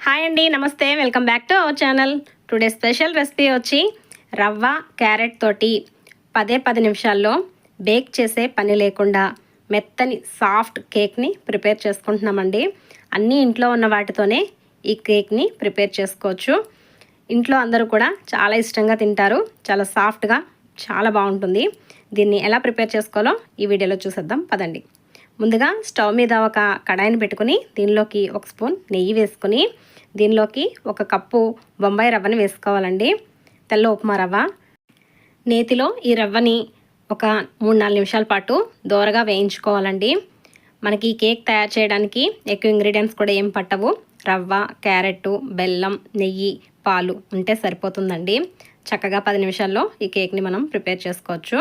Hi అండి నమస్తే. Welcome back to our channel. Today special recipe వచ్చి రవ్వ క్యారెట్ తోటి పదే పది నిమిషాల్లో బేక్ చేసే పని లేకుండా మెత్తని సాఫ్ట్ కేక్ని ప్రిపేర్ చేసుకుంటున్నామండి. అన్నీ ఇంట్లో ఉన్న వాటితోనే ఈ కేక్ని ప్రిపేర్ చేసుకోవచ్చు. ఇంట్లో అందరూ కూడా చాలా ఇష్టంగా తింటారు. చాలా సాఫ్ట్గా చాలా బాగుంటుంది. దీన్ని ఎలా ప్రిపేర్ చేసుకోవాలో ఈ వీడియోలో చూసేద్దాం. పదండి. ముందుగా స్టవ్ మీద ఒక కడాయిని పెట్టుకుని దీనిలోకి ఒక స్పూన్ నెయ్యి వేసుకుని దీనిలోకి ఒక కప్పు బొంబాయి రవ్వని వేసుకోవాలండి. తెల్ల ఉప్మా రవ్వ. నేతిలో ఈ రవ్వని ఒక మూడు నాలుగు నిమిషాల పాటు దోరగా వేయించుకోవాలండి. మనకి ఈ కేక్ తయారు చేయడానికి ఎక్కువ ఇంగ్రీడియంట్స్ కూడా ఏం పట్టవు. రవ్వ క్యారెట్ బెల్లం నెయ్యి పాలు ఉంటే సరిపోతుందండి. చక్కగా పది నిమిషాల్లో ఈ కేక్ని మనం ప్రిపేర్ చేసుకోవచ్చు.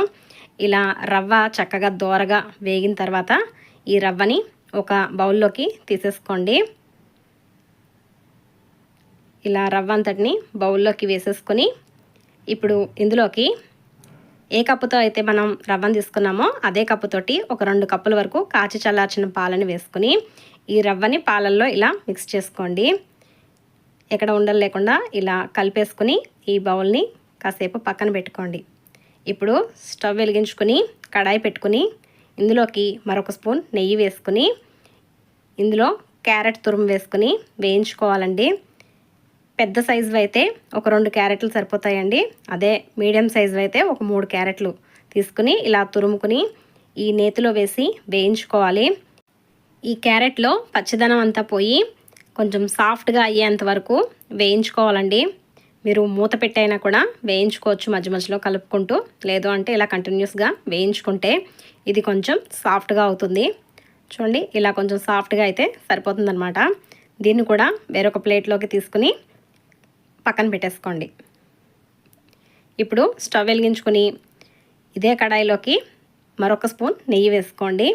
ఇలా రవ్వ చక్కగా దోరగా వేగిన తర్వాత ఈ రవ్వని ఒక బౌల్లోకి తీసేసుకోండి. ఇలా రవ్వ అంతటిని బౌల్లోకి వేసేసుకొని ఇప్పుడు ఇందులోకి ఏ కప్పుతో అయితే మనం రవ్వను తీసుకున్నామో అదే కప్పుతోటి ఒక రెండు కప్పుల వరకు కాచి చల్లార్చిన పాలని వేసుకుని ఈ రవ్వని పాలల్లో ఇలా మిక్స్ చేసుకోండి. ఎక్కడ ఉండలు లేకుండా ఇలా కలిపేసుకుని ఈ బౌల్ని కాసేపు పక్కన పెట్టుకోండి. ఇప్పుడు స్టవ్ వెలిగించుకుని కడాయి పెట్టుకుని ఇందులోకి మరొక స్పూన్ నెయ్యి వేసుకుని ఇందులో క్యారెట్ తురుము వేసుకుని వేయించుకోవాలండి. పెద్ద సైజు అయితే ఒక రెండు క్యారెట్లు సరిపోతాయండి. అదే మీడియం సైజు అయితే ఒక మూడు క్యారెట్లు తీసుకుని ఇలా తురుముకుని ఈ నేతిలో వేసి వేయించుకోవాలి. ఈ క్యారెట్లో పచ్చదనం అంతా పోయి కొంచెం సాఫ్ట్గా అయ్యేంత వరకు వేయించుకోవాలండి. మీరు మూత పెట్టైనా కూడా వేయించుకోవచ్చు మధ్య మధ్యలో కలుపుకుంటూ. లేదు అంటే ఇలా కంటిన్యూస్గా వేయించుకుంటే ఇది కొంచెం సాఫ్ట్గా అవుతుంది. చూడండి ఇలా కొంచెం సాఫ్ట్గా అయితే సరిపోతుందన్నమాట. దీన్ని కూడా వేరొక ప్లేట్లోకి తీసుకుని పక్కన పెట్టేసుకోండి. ఇప్పుడు స్టవ్ వెలిగించుకొని ఇదే కడాయిలోకి మరొక స్పూన్ నెయ్యి వేసుకోండి.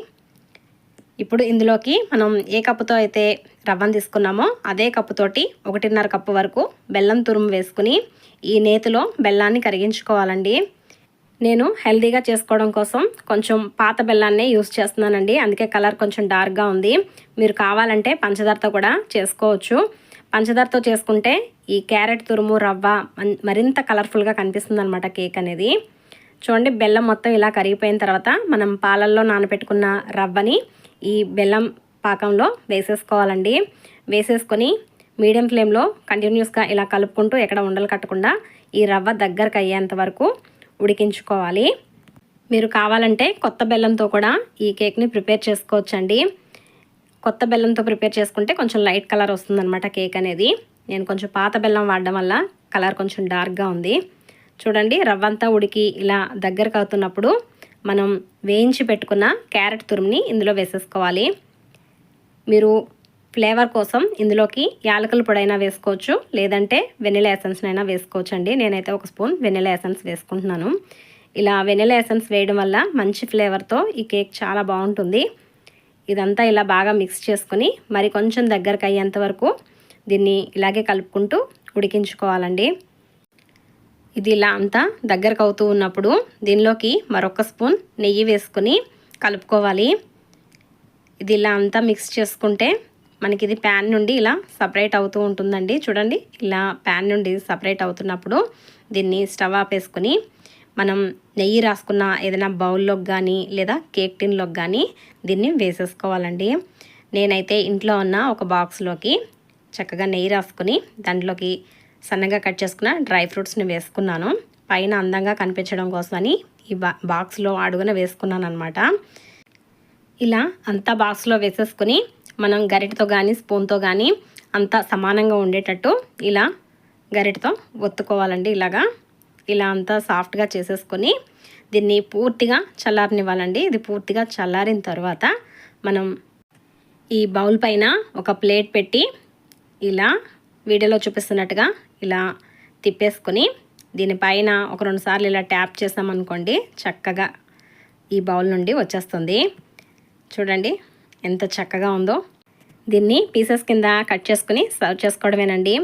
ఇప్పుడు ఇందులోకి మనం ఏ కప్పుతో అయితే రవ్వను తీసుకున్నామో అదే కప్పుతోటి ఒకటిన్నర కప్పు వరకు బెల్లం తురుము వేసుకుని ఈ నేతిలో బెల్లాన్ని కరిగించుకోవాలండి. నేను హెల్దీగా చేసుకోవడం కోసం కొంచెం పాత బెల్లాన్నే యూస్ చేస్తున్నానండి. అందుకే కలర్ కొంచెం డార్క్గా ఉంది. మీరు కావాలంటే పంచదారతో కూడా చేసుకోవచ్చు. పంచదారతో చేసుకుంటే ఈ క్యారెట్ తురుము రవ్వ మరింత కలర్ఫుల్గా కనిపిస్తుంది అనమాట కేక్ అనేది. చూడండి బెల్లం మొత్తం ఇలా కరిగిపోయిన తర్వాత మనం పాలల్లో నానబెట్టుకున్న రవ్వని ఈ బెల్లం పాకంలో వేసేసుకోవాలండి. వేసేసుకొని మీడియం ఫ్లేమ్లో కంటిన్యూస్గా ఇలా కలుపుకుంటూ ఎక్కడ ఉండలు కట్టకుండా ఈ రవ్వ దగ్గరకు అయ్యేంత వరకు ఉడికించుకోవాలి. మీరు కావాలంటే కొత్త బెల్లంతో కూడా ఈ కేక్ని ప్రిపేర్ చేసుకోవచ్చండి. కొత్త బెల్లంతో ప్రిపేర్ చేసుకుంటే కొంచెం లైట్ కలర్ వస్తుందన్నమాట కేక్ అనేది. నేను కొంచెం పాత బెల్లం వాడడం వల్ల కలర్ కొంచెం డార్క్గా ఉంది. చూడండి రవ్వ అంతా ఉడికి ఇలా దగ్గరకు అవుతున్నప్పుడు మనం వేయించి పెట్టుకున్న క్యారెట్ తురుముని ఇందులో వేసేసుకోవాలి. మీరు ఫ్లేవర్ కోసం ఇందులోకి యాలకుల పొడైనా వేసుకోవచ్చు లేదంటే వెనిలా ఎసెన్స్నైనా అయినా వేసుకోవచ్చు అండి నేనైతే ఒక స్పూన్ వెనిలా ఎసెన్స్ వేసుకుంటున్నాను. ఇలా వెనిలా ఎసెన్స్ వేయడం వల్ల మంచి ఫ్లేవర్తో ఈ కేక్ చాలా బాగుంటుంది. ఇదంతా ఇలా బాగా మిక్స్ చేసుకుని మరి కొంచెం దగ్గరకు అయ్యేంత వరకు దీన్ని ఇలాగే కలుపుకుంటూ ఉడికించుకోవాలండి. ఇది ఇలా అంతా దగ్గరకు అవుతూ ఉన్నప్పుడు దీనిలోకి మరొక స్పూన్ నెయ్యి వేసుకుని కలుపుకోవాలి. ఇది ఇలా అంతా మిక్స్ చేసుకుంటే మనకి ఇది ప్యాన్ నుండి ఇలా సపరేట్ అవుతూ ఉంటుందండి. చూడండి ఇలా ప్యాన్ నుండి సపరేట్ అవుతున్నప్పుడు దీన్ని స్టవ్ ఆపేసుకుని మనం నెయ్యి రాసుకున్న ఏదైనా బౌల్లోకి కానీ లేదా కేక్ టిన్లోకి కానీ దీన్ని వేసేసుకోవాలండి. నేనైతే ఇంట్లో ఉన్న ఒక బాక్స్లోకి చక్కగా నెయ్యి రాసుకుని దాంట్లోకి సన్నగా కట్ చేసుకున్న డ్రై ఫ్రూట్స్ని వేసుకున్నాను. పైన అందంగా కనిపించడం కోసమని ఈ బా బాక్స్లో అడుగున వేసుకున్నాను అనమాట ఇలా అంతా బాక్స్లో వేసేసుకుని మనం గరిటతో కానీ స్పూన్తో కానీ అంతా సమానంగా ఉండేటట్టు ఇలా గరిటతో ఒత్తుకోవాలండి ఇలాగా. ఇలా అంతా సాఫ్ట్గా చేసేసుకొని దీన్ని పూర్తిగా చల్లారనివ్వాలండి. ఇది పూర్తిగా చల్లారిన తర్వాత మనం ఈ బౌల్ పైన ఒక ప్లేట్ పెట్టి ఇలా వీడియోలో చూపిస్తున్నట్టుగా ఇలా తిప్పేసుకొని దీనిపైన ఒక రెండు సార్లు ఇలా ట్యాప్ చేసామనుకోండి చక్కగా ఈ బౌల్ నుండి వచ్చేస్తుంది. చూడండి ఎంత చక్కగా ఉందో. దీన్ని పీసెస్ కింద కట్ చేసుకుని సర్వ్ చేసుకోవడమేనండి.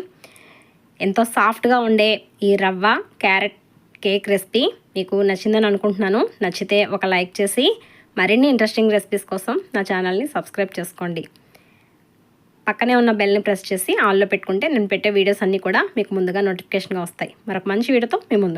ఎంతో సాఫ్ట్గా ఉండే ఈ రవ్వ క్యారెట్ కేక్ రెసిపీ మీకు నచ్చిందని అనుకుంటున్నాను. నచ్చితే ఒక లైక్ చేసి మరిన్ని ఇంట్రెస్టింగ్ రెసిపీస్ కోసం నా ఛానల్ని సబ్స్క్రైబ్ చేసుకోండి. పక్కనే ఉన్న బెల్ని ప్రెస్ చేసి ఆన్లో పెట్టుకుంటే నేను పెట్టే వీడియోస్ అన్నీ కూడా మీకు ముందుగా నోటిఫికేషన్గా వస్తాయి. మరొక మంచి వీడియోతో మీ ముందు